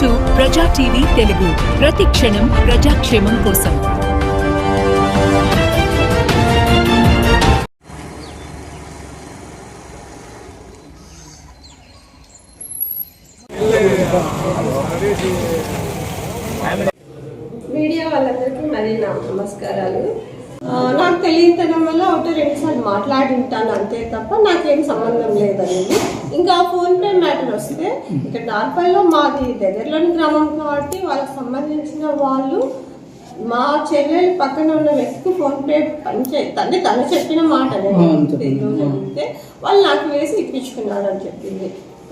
To ప్రజా TV Telugu. ప్రతి క్షణం ప్రజాక్షేమం కోసం. మీడియా వాళ్ళందరికీ మరి నా నమస్కారాలు. నాకు తెలియతనం వల్ల ఒకటి రెండు సార్లు మాట్లాడింటాను అంతే తప్ప నాకేం సంబంధం లేదనేది ఇంకా ఫోన్ పే మ్యాటర్ వస్తే ఇక్కడ నార్పల్లో మాది దగ్గరలోని గ్రామం కాబట్టి వాళ్ళకి సంబంధించిన వాళ్ళు మా చెల్లెలు పక్కన ఉన్న వ్యక్తికి ఫోన్ పే పనిచే తను తను చెప్పిన మాట అడిగితే వాళ్ళు నాకు వేసి ఇప్పించుకున్నాడు అని చెప్పింది.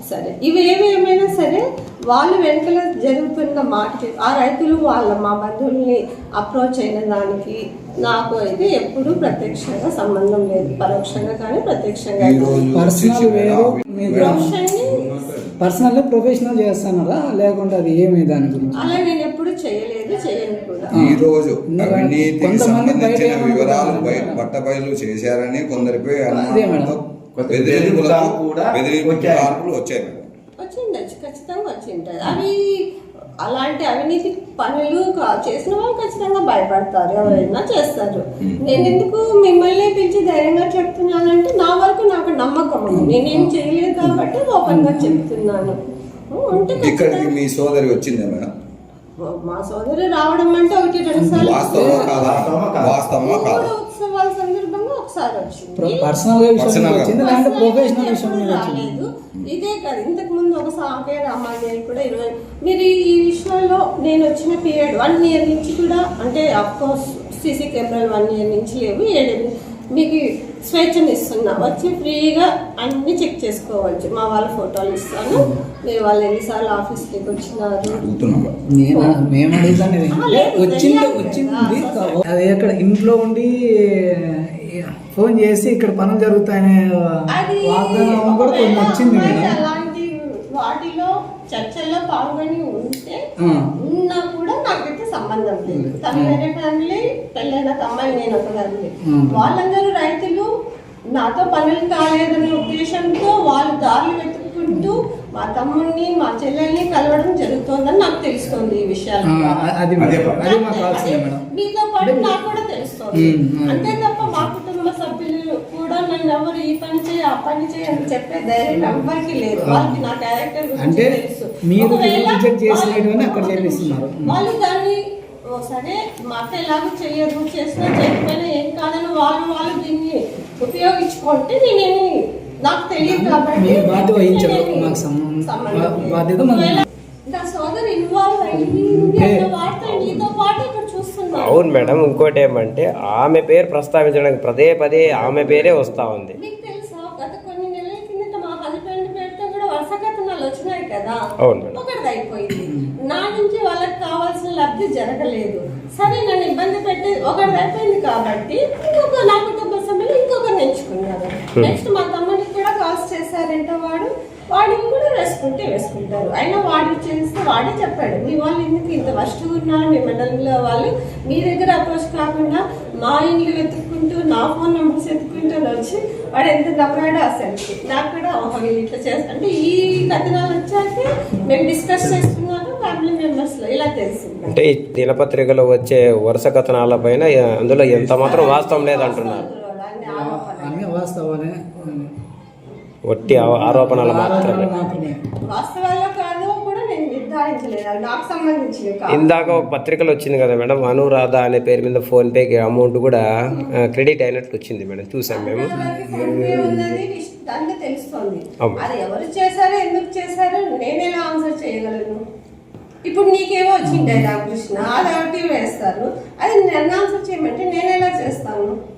సరే ఇవి ఏవి ఏమైనా సరే వాళ్ళు వెనకల జరుగుతున్న మాటకి ఆ రైతులు వాళ్ళ మా బంధువుల్ని అప్రోచ్ అయిన దానికి నాకు అయితే ఎప్పుడూ ప్రత్యక్షంగా సంబంధం లేదు. పరోక్షంగా కానీ ప్రత్యక్షంగా ఈ కానీ. రోజు పర్సనల్ వేరు పర్సనల్ ప్రొఫెషనల్ చేస్తున్నారా లేకుంటే అది ఏమి దాని గురించి? అలా నేను ఎప్పుడు చేయలేదు చేయను కూడా. ఈ రోజు అవినీతికి సంబంధించిన వివరాలు బయ- బట్టబయలు చేశారని కొందరిపై బెదిరింపులకు బెదిరింపులు కూడా బెదిరింపు వచ్చాయి. వచ్చిండొచ్చు ఖచ్చితంగా వచ్చింటది అవి అలాంటి అవినీతి పనులు చేసిన వాళ్ళు ఖచ్చితంగా భయపడతారు. ఎవరైనా చేస్తారు. నేను ఎందుకు మిమ్మల్ని పిలిచి ధైర్యంగా చెప్తున్నానంటే నా వరకు నాకు నమ్మకం ఉంది. నేనేం చేయలేదు కాబట్టి ఓపెన్గా చెప్తున్నాను. ఇక్కడికి మీ సోదరి వచ్చిందా మేడం? మా సోదరు రావడం అంటే ఒకటి రెండు సార్లు వాస్తవమా కాదా వాస్తవమా కాదా? వాస్తవమా కాదా? మూడు ఉత్సవాల సందర్భంగా ఒకసారి వచ్చింది. పర్సనల్గా విషయం. వచ్చింది? ప్రొఫెషనల్ రాలేదు. ఇదే కాదు ఇంతకు ముందు ఒక సాకే రామాదేవి కూడా ఇరవై మీరు ఈ విషయంలో నేను వచ్చిన పీరియడ్ వన్ ఇయర్ నుంచి కూడా అంటే కోర్స్ సీసీ కెమెరాలు వన్ ఇయర్ నుంచి లేవు ఏడు మీకు స్వేచ్ఛను ఇస్తున్నా. వచ్చి ఫ్రీగా అన్ని చెక్ చేసుకోవచ్చు. మా వాళ్ళ ఫోటోలు ఇస్తాను. మీరు వాళ్ళు ఎన్నిసార్లు ఆఫీస్కి వచ్చినారు? వచ్చింది వచ్చింది. అది ఎక్కడ ఇంట్లో ఉండి ఫోన్ చేసి ఇక్కడ పనులు జరుగుతాయనే అది వాగ్దానం కూడా ఒకవేళ వచ్చింది అలాంటి వాటిలో చర్చల్లో పాల్గొని ఉంటే. ఉన్నా కూడా నాకైతే సంబంధం లేదు. తన వేరే ఫ్యామిలీ పెళ్ళైన అమ్మాయి నేను ఒక ఫ్యామిలీ. వాళ్ళందరూ రైతులు నాతో పనులు కాలేదనే ఉద్దేశంతో వాళ్ళు దారులు వెతుక్కుంటూ మా తమ్ముడిని మా చెల్లెల్ని కలవడం జరుగుతోందని నాకు తెలుస్తుంది ఈ విషయాలు. మీతో పాటు నాకు కూడా తెలుస్తుంది. అంతే తప్ప మా కుటుంబ సభ్యులు కూడా నన్ను ఎవరు ఈ పని చేయి ఆ పని చేయి అని చెప్పే ధైర్యం ఎవ్వరికి లేదు వాళ్ళకి నా క్యారెక్టర్ అంటే మీరు రిజెక్ట్ చేసినటువన్నీ వాళ్ళు- అక్కడ చేపిస్తున్నారు. వాళ్ళు దాన్ని సరే మా అక్క ఎలాగో చెయ్యదు చేసినా చేయకపోయినా ఏం కాదని వాళ్ళు వాళ్ళు దీన్ని ఉపయోగించుకుంటే నేనేమి నాకు తెలియదు కాబట్టి బాధ్యత. నేనేమి మాకు సంబంధం-. బాధ్యత నా సోదరు ఇన్వాల్వ్ అయ్యి. వార్త నీతో పాటు ఇక్కడ చూస్తున్నాను అవును మేడం ఇంకోటి ఏమంటే ఆమె పేరు ప్రస్తావించడానికి పదే పదే ఆమె పేరే వస్తా ఉంది. అవును మేడం. నా నుంచి వాళ్ళకి కావాల్సిన లబ్ధి జరగలేదు. సరే నన్ను ఇబ్బంది పెట్టి ఒకటి అయిపోయింది కాబట్టి ఇంకొక నా కుటుంబ సభ్యులు ఇంకొకరిని ఎంచుకున్నారు. నెక్స్ట్ మా తమ్ముడికి కూడా కాల్స్ చేశారంట వాడు వాడిని కూడా వేసుకుంటే వేసుకుంటారు. అయినా వాడు చేస్తే వాడే చెప్పాడు మీ వాళ్ళు ఎందుకు ఇంత వర్షంగా ఉన్నారు? మీ మండలంలో వాళ్ళు మీ దగ్గర అప్రోచ్ కాకుండా మా ఇండ్లు వెతుక్కుంటూ నా ఫోన్ నెంబర్స్ వెతుక్కుంటూ వచ్చి వాడు ఎంత నవ్వాడో అసలు. నాకు కూడా ఓహో వీళ్ళు ఇట్లా చేస్తా అంటే ఈ కథనాలు వచ్చాక మేము డిస్కస్ చేస్తున్నాను ఫ్యామిలీ మెంబర్స్లో. ఇలా తెలిసింది. అంటే ఈ దినపత్రికలో వచ్చే వరుస కథనాల పైన అందులో ఎంత మాత్రం వాస్తవం లేదంటున్నారు. అన్ని. వట్టి ఆరోపణలు మాత్రమే. ఇందాక ఒక పత్రికలో వచ్చింది కదా మేడం అనురాధ అనే పేరు మీద ఫోన్ పేకి అమౌంట్ కూడా క్రెడిట్ అయినట్లు వచ్చింది మేడం. చూసాం మేము. ఎవరు చేశారో ఎందుకు చేశారో నేను ఎలా ఆన్సర్ చేయగలను? ఇప్పుడు నీకేమో వచ్చిండే రామకృష్ణ అది వేస్తారు. అది నన్ను ఆన్సర్ చేయమంటే నేను ఎలా చేస్తాను?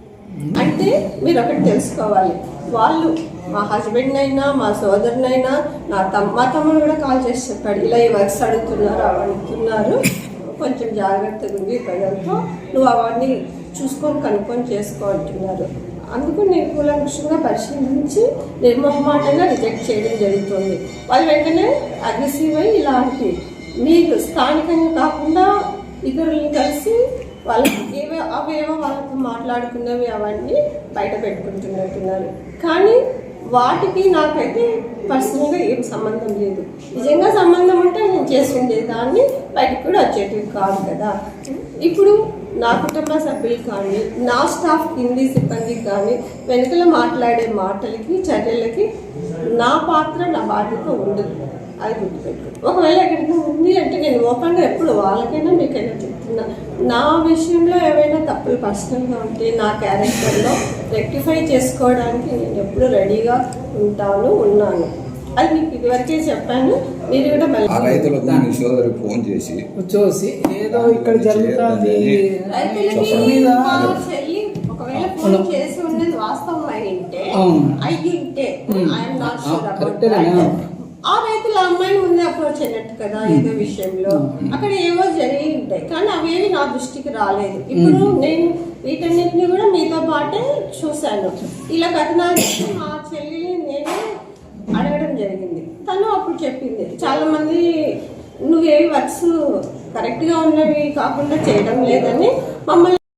అంటే మీరు ఒకటి తెలుసుకోవాలి. వాళ్ళు మా హస్బెండ్ అయినా మా సోదరునైనా నా తమ్ మా తమ్ముడు కూడా కాల్ చేసి చెప్పాడు. ఇలా ఈ వర్క్స్ అడుగుతున్నారు అడుగుతున్నారు. కొంచెం జాగ్రత్తగా ఉంది ప్రజలతో నువ్వు అవన్నీ చూసుకొని కనుక్కొని చేసుకో అంటున్నారు. అందుకు నేను కూలంకుషంగా పరిశీలించి నిర్మహమాటంగా రిజెక్ట్ చేయడం జరుగుతుంది. వాళ్ళు వెంటనే అగ్రెసివ్ అయ్యి ఇలాంటి మీకు స్థానికంగా కాకుండా ఇతరులను కలిసి వాళ్ళకి ఏమో అవేవో వాళ్ళతో మాట్లాడుకున్నవి అవన్నీ బయట పెట్టుకుంటున్నట్టున్నారు. కానీ వాటికి నాకైతే పర్సనల్గా ఏం సంబంధం లేదు. నిజంగా సంబంధం ఉంటే నేను చేస్తుండేది బయటకు కూడా వచ్చేటివి కాదు కదా. ఇప్పుడు నా కుటుంబ సభ్యులు కానీ నా స్టాఫ్ కింది సిబ్బందికి కానీ వెనుకల మాట్లాడే మాటలకి చర్యలకి నా పాత్ర నా బాధ్యత ఉండదు. అది గుర్తుపెట్టు ఒకవేళ ఎక్కడికైనా ఉంది అంటే నేను ఓపెన్గా ఎప్పుడు వాళ్ళకైనా మీకైనా చెప్తున్నా నా విషయంలో ఏవైనా తప్పులు పర్సనల్గా ఉంటే నా క్యారెక్టర్లో రెక్టిఫై చేసుకోవడానికి నేను ఎప్పుడు రెడీగా ఉంటాను ఉన్నాను. అది మీకు ఇదివరకే చెప్పాను. మీరు కూడా మళ్ళీ సోదరికి ఫోన్ చేసి చూసి ఏదో ఇక్కడ జరుగుతుంది ఒకవేళ ఫోన్ చేసి ఉన్నది వాస్తవం అయి ఉంటే. అయ్యి ఉంటే ఐఎమ్ నాట్ షూర్ అబౌట్ కరెక్టేనా? ఆ రైతుల అమ్మాయి ముందే అప్రోచ్ అయినట్టు కదా ఏదో విషయంలో. అక్కడ ఏవో జరిగి ఉంటాయి. కానీ అవేవి నా దృష్టికి రాలేదు. ఇప్పుడు నేను వీటన్నిటిని కూడా మీతో పాటే చూశాను. ఇలా కథనాలు మా చెల్లిని నేనే అడగడం జరిగింది. తను అప్పుడు చెప్పింది చాలా మంది నువ్వేవి వర్క్స్ కరెక్ట్గా ఉన్నవి కాకుండా చేయడం లేదని మమ్మల్ని